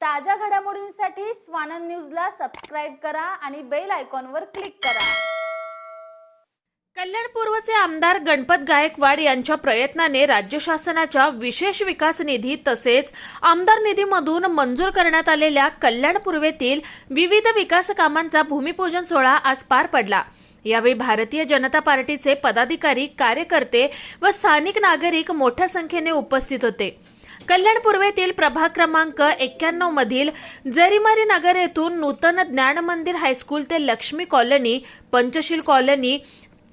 ताज्या घडामोडींसाठी स्वानंद न्यूजला सबस्क्राईब करा आणि बेल आयकॉनवर क्लिक करा. कल्याण पूर्वचे आमदार गणपत गायकवाड यांच्या प्रयत्नाने राज्य शासनाच्या विशेष विकास निधी तसेच आमदार निधीमधून मंजूर करण्यात आलेल्या कल्याण पूर्वेतील विविध विकास कामांचा भूमिपूजन सोहळा आज पार पडला. यावेळी भारतीय जनता पार्टीचे पदाधिकारी कार्यकर्ते व स्थानिक नागरिक मोठ्या संख्येने उपस्थित होते. कल्याण पूर्वेतील प्रभाग क्रमांक एक्क्याण्णव मधील जरीमरी नगर येथून नूतन ज्ञान मंदिर हायस्कूल ते लक्ष्मी कॉलनी पंचशील कॉलनी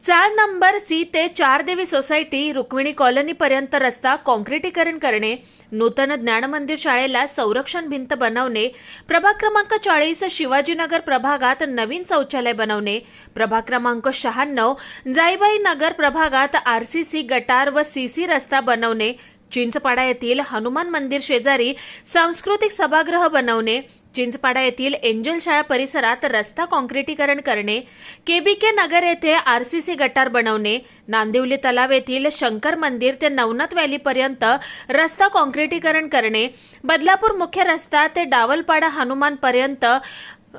चार नंबर सी ते चार देवी सोसायटी रुक्मिणी कॉलनीपर्यंत रस्ता काँक्रिटीकरण करणे नूतन ज्ञान मंदिर शाळेला संरक्षण भिंत बनवणे प्रभाग क्रमांक चाळीस शिवाजीनगर प्रभागात नवीन शौचालय बनवणे प्रभाग क्रमांक शहाण्णव जाईबाई नगर प्रभागात आरसीसी गटार व सीसी रस्ता बनवणे चिंचपाडा येथील हनुमान मंदिर शेजारी सांस्कृतिक सभागृह बनवणे चिंचपाडा येथील एंजल शाळा परिसरात रस्ता काँक्रिटीकरण करणे केबीके नगर येथे आरसीसी गटार बनवणे नांदिवली तलाव येथील शंकर मंदिर ते नवनाथ व्हॅलीपर्यंत रस्ता काँक्रिटीकरण करणे बदलापूर मुख्य रस्ता ते डावलपाडा हनुमानपर्यंत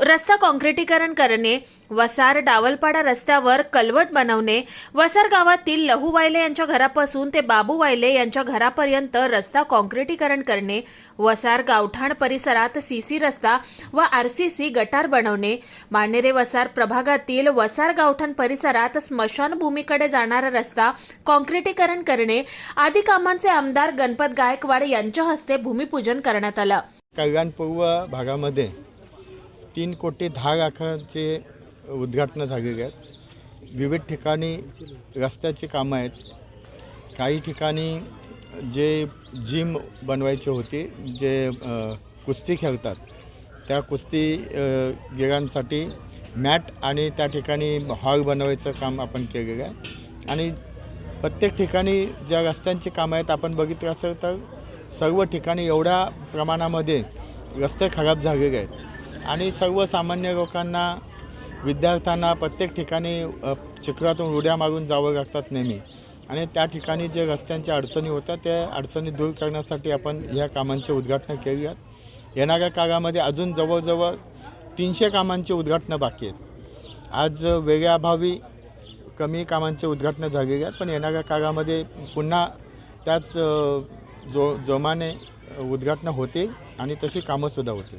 रस्ता काँक्रिटीकरण करणे वसार डावलपाडा रस्त्यावर कलवट बनवणे वसार गावातील लहू वायले यांच्या घरापासून ते बाबू वायले यांच्या घरापर्यंत रस्ता काँक्रिटीकरण करणे वसार गावठाण परिसरात सीसी रस्ता व आरसीसी गटार बनवणे मानेरे वसार प्रभागातील वसार गावठाण परिसरात स्मशानभूमीकडे जाणारा रस्ता काँक्रिटीकरण करणे आदी कामांचे आमदार गणपत गायकवाड यांच्या हस्ते भूमिपूजन करण्यात आलं. कल्याण पूर्व भागामध्ये तीन कोटी दहा लाखाचे उद्घाटनं झालेले आहेत. विविध ठिकाणी रस्त्याची कामं आहेत. काही ठिकाणी जे जिम बनवायची होती जे कुस्ती खेळतात त्या कुस्ती गिरांसाठी मॅट आणि त्या ठिकाणी हॉल बनवायचं काम आपण केलेलं आहे. आणि प्रत्येक ठिकाणी ज्या रस्त्यांची कामं आहेत आपण बघितलं असेल तर सर्व ठिकाणी एवढ्या प्रमाणामध्ये रस्ते खराब झालेले आहेत. आणि सर्वसामान्य लोकांना विद्यार्थ्यांना प्रत्येक ठिकाणी चिखलातून उड्या मारून जावं लागतात नेहमी. आणि त्या ठिकाणी जे रस्त्यांच्या अडचणी होत्या त्या अडचणी दूर करण्यासाठी आपण ह्या कामांचे उद्घाटनं केली आहेत येणाऱ्या काळामध्ये अजून जवळजवळ तीनशे कामांचे उद्घाटनं बाकी आहेत. आज वेगळ्याभावी कमी कामांचे उद्घाटनं झालेली आहेत पण येणाऱ्या काळामध्ये पुन्हा त्याच जो जोमाने उद्घाटनं होतील आणि तशी कामंसुद्धा होतील.